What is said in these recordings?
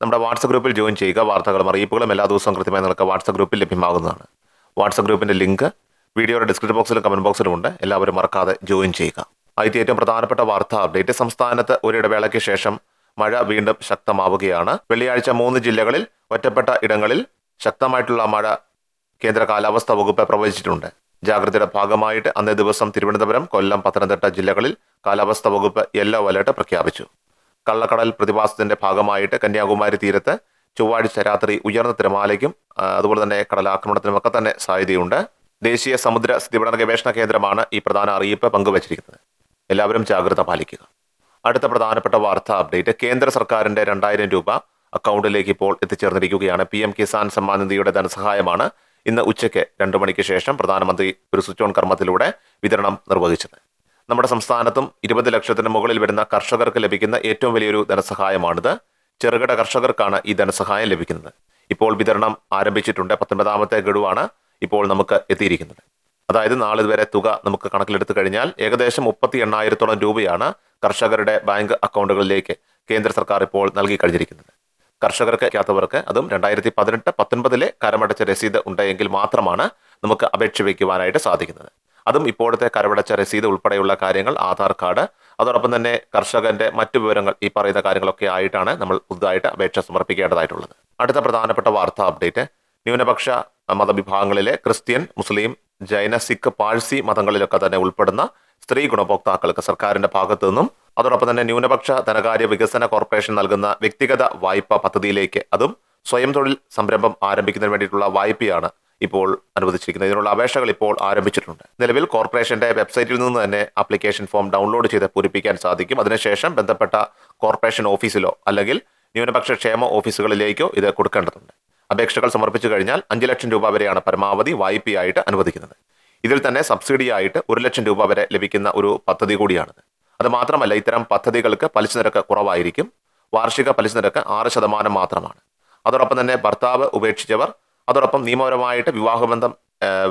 നമ്മുടെ വാട്സപ്പ് ഗ്രൂപ്പിൽ ജോയിൻ ചെയ്യുക വാർത്തകളും അറിയിപ്പുകളും എല്ലാ ദിവസവും കൃത്യമായി നിങ്ങൾക്ക് വാട്സപ്പ് ഗ്രൂപ്പിൽ ലഭ്യമാകുന്നതാണ്. വാട്സപ്പ് ഗ്രൂപ്പിന്റെ ലിങ്ക് വീഡിയോയുടെ ഡിസ്ക്രിപ്ഷൻ ബോക്സിലും കമന്റ് ബോക്സിലും ഉണ്ട്. എല്ലാവരും മറക്കാതെ ജോയിൻ ചെയ്യുക. ആദ്യത്തെ ഏറ്റവും പ്രധാനപ്പെട്ട വാർത്താ അപ്ഡേറ്റ് സംസ്ഥാനത്ത് ഒരിടവേളയ്ക്ക് ശേഷം മഴ വീണ്ടും ശക്തമാവുകയാണ്. വെള്ളിയാഴ്ച മൂന്ന് ജില്ലകളിൽ ഒറ്റപ്പെട്ട ഇടങ്ങളിൽ ശക്തമായിട്ടുള്ള മഴ കേന്ദ്ര കാലാവസ്ഥാ വകുപ്പ് പ്രവചിച്ചിട്ടുണ്ട്. ജാഗ്രതയുടെ ഭാഗമായിട്ട് അന്നേ ദിവസം തിരുവനന്തപുരം കൊല്ലം പത്തനംതിട്ട ജില്ലകളിൽ കാലാവസ്ഥാ വകുപ്പ് യെല്ലോ അലർട്ട് പ്രഖ്യാപിച്ചു. കള്ളക്കടൽ പ്രതിഭാസത്തിന്റെ ഭാഗമായിട്ട് കന്യാകുമാരി തീരത്ത് ചൊവ്വാഴ്ച രാത്രി ഉയർന്ന തിരമാലയ്ക്കും അതുപോലെ തന്നെ കടലാക്രമണത്തിനും ഒക്കെ തന്നെ സാധ്യതയുണ്ട്. ദേശീയ സമുദ്ര സ്ഥിതിപഠന ഗവേഷണ കേന്ദ്രമാണ് ഈ പ്രധാന അറിയിപ്പ് പങ്കുവച്ചിരിക്കുന്നത്. എല്ലാവരും ജാഗ്രത പാലിക്കുക. അടുത്ത പ്രധാനപ്പെട്ട വാർത്താ അപ്ഡേറ്റ്. കേന്ദ്ര സർക്കാരിന്റെ രണ്ടായിരം രൂപ അക്കൗണ്ടിലേക്ക് ഇപ്പോൾ എത്തിച്ചേർന്നിരിക്കുകയാണ്. പി എം കിസാൻ സമ്മാൻ നിധിയുടെ ധനസഹായമാണ് ഇന്ന് ഉച്ചയ്ക്ക് രണ്ടു മണിക്ക് ശേഷം പ്രധാനമന്ത്രി ഒരു സ്വിച്ച് ഓൺ കർമ്മത്തിലൂടെ വിതരണം നിർവഹിച്ചത്. നമ്മുടെ സംസ്ഥാനത്തും ഇരുപത് ലക്ഷത്തിന് മുകളിൽ വരുന്ന കർഷകർക്ക് ലഭിക്കുന്ന ഏറ്റവും വലിയൊരു ധനസഹായമാണിത്. ചെറുകിട കർഷകർക്കാണ് ഈ ധനസഹായം ലഭിക്കുന്നത്. ഇപ്പോൾ വിതരണം ആരംഭിച്ചിട്ടുണ്ട്. പത്തൊൻപതാമത്തെ ഗഡുവാണ് ഇപ്പോൾ നമുക്ക് എത്തിയിരിക്കുന്നത്. അതായത് നാളെ വരെ തുക നമുക്ക് കണക്കിലെടുത്തു കഴിഞ്ഞാൽ ഏകദേശം മുപ്പത്തി എണ്ണായിരത്തോളം രൂപയാണ് കർഷകരുടെ ബാങ്ക് അക്കൗണ്ടുകളിലേക്ക് കേന്ദ്ര സർക്കാർ ഇപ്പോൾ നൽകി കഴിഞ്ഞിരിക്കുന്നത്. കർഷകർക്ക് അയക്കാത്തവർക്ക് അതും രണ്ടായിരത്തി പതിനെട്ട് പത്തൊൻപതിലെ കരമടച്ച രസീത് ഉണ്ടെങ്കിൽ മാത്രമാണ് നമുക്ക് അപേക്ഷ വയ്ക്കുവാനായിട്ട് സാധിക്കുന്നത്. അതും ഇപ്പോഴത്തെ കരവടച്ച രസീത് ഉൾപ്പെടെയുള്ള കാര്യങ്ങൾ ആധാർ കാർഡ് അതോടൊപ്പം തന്നെ കർഷകന്റെ മറ്റു വിവരങ്ങൾ ഈ പറയുന്ന കാര്യങ്ങളൊക്കെ ആയിട്ടാണ് നമ്മൾ പുതുതായിട്ട് അപേക്ഷ സമർപ്പിക്കേണ്ടതായിട്ടുള്ളത്. അടുത്ത പ്രധാനപ്പെട്ട വാർത്താ അപ്ഡേറ്റ്. ന്യൂനപക്ഷ മതവിഭാഗങ്ങളിലെ ക്രിസ്ത്യൻ മുസ്ലിം ജൈന സിഖ് പാഴ്സി മതങ്ങളിലൊക്കെ തന്നെ ഉൾപ്പെടുന്ന സ്ത്രീ ഗുണഭോക്താക്കൾക്ക് സർക്കാരിന്റെ ഭാഗത്തു നിന്നും അതോടൊപ്പം തന്നെ ന്യൂനപക്ഷ ധനകാര്യ വികസന കോർപ്പറേഷൻ നൽകുന്ന വ്യക്തിഗത വായ്പ പദ്ധതിയിലേക്ക് അതും സ്വയം തൊഴിൽ സംരംഭം ആരംഭിക്കുന്നതിന് വേണ്ടിയിട്ടുള്ള വായ്പയാണ് ഇപ്പോൾ അനുവദിച്ചിരിക്കുന്നത്. ഇതിനുള്ള അപേക്ഷകൾ ഇപ്പോൾ ആരംഭിച്ചിട്ടുണ്ട്. നിലവിൽ കോർപ്പറേഷന്റെ വെബ്സൈറ്റിൽ നിന്ന് തന്നെ ആപ്ലിക്കേഷൻ ഫോം ഡൗൺലോഡ് ചെയ്ത് പൂരിപ്പിക്കാൻ സാധിക്കും. അതിനുശേഷം ബന്ധപ്പെട്ട കോർപ്പറേഷൻ ഓഫീസിലോ അല്ലെങ്കിൽ ന്യൂനപക്ഷ ക്ഷേമ ഓഫീസുകളിലേക്കോ ഇത് കൊടുക്കേണ്ടതുണ്ട്. അപേക്ഷകൾ സമർപ്പിച്ചു കഴിഞ്ഞാൽ അഞ്ച് ലക്ഷം രൂപ വരെയാണ് പരമാവധി വായ്പയായിട്ട് അനുവദിക്കുന്നത്. ഇതിൽ തന്നെ സബ്സിഡിയായിട്ട് ഒരു ലക്ഷം രൂപ വരെ ലഭിക്കുന്ന ഒരു പദ്ധതി കൂടിയാണിത്. അത് മാത്രമല്ല ഇത്തരം പദ്ധതികൾക്ക് പലിശ നിരക്ക് കുറവായിരിക്കും. വാർഷിക പലിശ നിരക്ക് ആറ് ശതമാനം മാത്രമാണ്. അതോടൊപ്പം തന്നെ ഭർത്താവ് ഉപേക്ഷിച്ചവർ അതോടൊപ്പം നിയമപരമായിട്ട് വിവാഹബന്ധം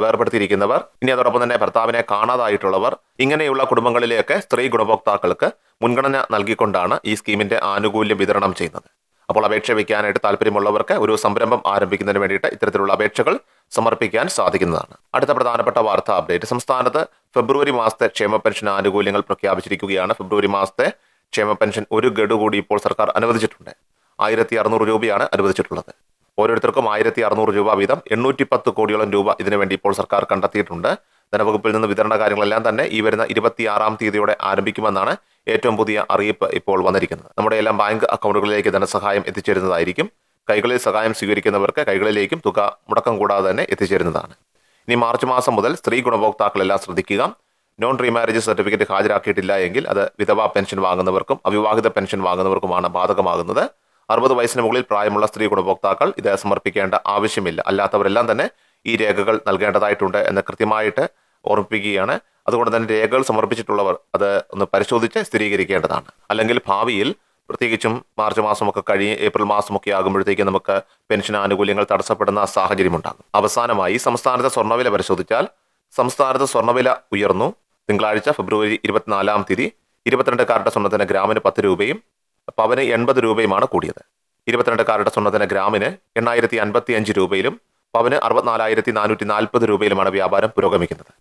വേർപ്പെടുത്തിയിരിക്കുന്നവർ ഇനി അതോടൊപ്പം തന്നെ ഭർത്താവിനെ കാണാതായിട്ടുള്ളവർ ഇങ്ങനെയുള്ള കുടുംബങ്ങളിലെയൊക്കെ സ്ത്രീ ഗുണഭോക്താക്കൾക്ക് മുൻഗണന നൽകിക്കൊണ്ടാണ് ഈ സ്കീമിന്റെ ആനുകൂല്യം വിതരണം ചെയ്യുന്നത്. അപ്പോൾ അപേക്ഷ വയ്ക്കാനായിട്ട് താല്പര്യമുള്ളവർക്ക് ഒരു സംരംഭം ആരംഭിക്കുന്നതിന് വേണ്ടിയിട്ട് ഇത്തരത്തിലുള്ള അപേക്ഷകൾ സമർപ്പിക്കാൻ സാധിക്കുന്നതാണ്. അടുത്ത പ്രധാനപ്പെട്ട വാർത്താ അപ്ഡേറ്റ്. സംസ്ഥാനത്ത് ഫെബ്രുവരി മാസത്തെ ക്ഷേമ പെൻഷൻ ആനുകൂല്യങ്ങൾ പ്രഖ്യാപിച്ചിരിക്കുകയാണ്. ഫെബ്രുവരി മാസത്തെ ക്ഷേമ പെൻഷൻ ഒരു ഗഡു കൂടി ഇപ്പോൾ സർക്കാർ അനുവദിച്ചിട്ടുണ്ട്. ആയിരത്തി അറുന്നൂറ് രൂപയാണ് അനുവദിച്ചിട്ടുള്ളത്. ഓരോരുത്തർക്കും ആയിരത്തി അറുന്നൂറ് രൂപ വീതം എണ്ണൂറ്റി പത്ത് കോടിയോളം രൂപ ഇതിനു വേണ്ടി ഇപ്പോൾ സർക്കാർ കണ്ടെത്തിയിട്ടുണ്ട്. ധനവകുപ്പിൽ നിന്ന് വിതരണ കാര്യങ്ങളെല്ലാം തന്നെ ഈ വരുന്ന ഇരുപത്തിയാറാം തീയതിയോടെ ആരംഭിക്കുമെന്നാണ് ഏറ്റവും പുതിയ അറിയിപ്പ് ഇപ്പോൾ വന്നിരിക്കുന്നത്. നമ്മുടെ എല്ലാം ബാങ്ക് അക്കൗണ്ടുകളിലേക്ക് ധനസഹായം എത്തിച്ചേരുന്നതായിരിക്കും. കൈകളിൽ സഹായം സ്വീകരിക്കുന്നവർക്ക് കൈകളിലേക്കും തുക മുടക്കം കൂടാതെ തന്നെ എത്തിച്ചേരുന്നതാണ്. ഇനി മാർച്ച് മാസം മുതൽ സ്ത്രീ ഗുണഭോക്താക്കളെല്ലാം ശ്രദ്ധിക്കുക. നോൺ റീമാരേജ് സർട്ടിഫിക്കറ്റ് ഹാജരാക്കിയിട്ടില്ല എങ്കിൽ അത് വിധവാ പെൻഷൻ വാങ്ങുന്നവർക്കും അവിവാഹിത പെൻഷൻ വാങ്ങുന്നവർക്കുമാണ് ബാധകമാകുന്നത്. അറുപത് വയസ്സിന് മുകളിൽ പ്രായമുള്ള സ്ത്രീ ഗുണഭോക്താക്കൾ ഇത് സമർപ്പിക്കേണ്ട ആവശ്യമില്ല. അല്ലാത്തവരെല്ലാം തന്നെ ഈ രേഖകൾ നൽകേണ്ടതായിട്ടുണ്ട് എന്ന് കൃത്യമായിട്ട് ഓർമ്മിപ്പിക്കുകയാണ്. അതുകൊണ്ട് തന്നെ രേഖകൾ സമർപ്പിച്ചിട്ടുള്ളവർ അത് ഒന്ന് പരിശോധിച്ച് സ്ഥിരീകരിക്കേണ്ടതാണ്. അല്ലെങ്കിൽ ഭാവിയിൽ പ്രത്യേകിച്ചും മാർച്ച് മാസമൊക്കെ കഴിഞ്ഞ് ഏപ്രിൽ മാസമൊക്കെ ആകുമ്പോഴത്തേക്ക് നമുക്ക് പെൻഷൻ ആനുകൂല്യങ്ങൾ തടസ്സപ്പെടുന്ന സാഹചര്യമുണ്ടാകും അവസാനമായി സംസ്ഥാനത്തെ സ്വർണവില പരിശോധിച്ചാൽ സംസ്ഥാനത്ത് സ്വർണവില ഉയർന്നു. തിങ്കളാഴ്ച ഫെബ്രുവരി ഇരുപത്തിനാലാം തീയതി ഇരുപത്തിരണ്ട് കാരുടെ സ്വർണത്തിന് ഗ്രാമിന് പത്ത് രൂപയും പവന് എൺപത് രൂപയുമാണ് കൂടിയത്. ഇരുപത്തിരണ്ട് കാരുടെ സ്വർണത്തിന് ഗ്രാമിന് എണ്ണായിരത്തി അൻപത്തി അഞ്ച് രൂപയിലും പവന് അറുപത്തിനാലായിരത്തി നാനൂറ്റി നാൽപ്പത് രൂപയിലുമാണ് വ്യാപാരം പുരോഗമിക്കുന്നത്.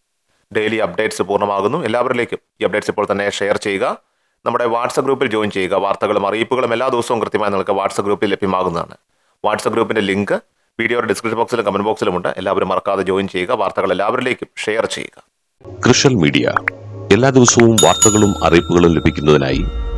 ഡെയിലി അപ്ഡേറ്റ്സ് പൂർണമാകുന്നു. എല്ലാവരിലേക്കും ഈ അപ്ഡേറ്റ്സ് ഇപ്പോൾ തന്നെ ഷെയർ ചെയ്യുക. നമ്മുടെ വാട്സപ്പ് ഗ്രൂപ്പിൽ ജോയിൻ ചെയ്യുക. വാർത്തകളും അറിയിപ്പുകളും എല്ലാ ദിവസവും കൃത്യമായി നിങ്ങൾക്ക് വാട്സപ്പ് ഗ്രൂപ്പിൽ ലഭ്യമാകുന്നതാണ്. വാട്സപ്പ് ഗ്രൂപ്പിന്റെ ലിങ്ക് വീഡിയോയുടെ ഡിസ്ക്രിപ്ഷൻ ബോക്സിലും കമന്റ് ബോക്സിലുമുണ്ട് എല്ലാവരും മറക്കാതെ ജോയിൻ ചെയ്യുക. വാർത്തകൾ എല്ലാവരിലേക്കും ഷെയർ ചെയ്യുക. കൃഷൽ മീഡിയ. എല്ലാ ദിവസവും വാർത്തകളും അറിയിപ്പുകളും ലഭിക്കുന്നതിനായി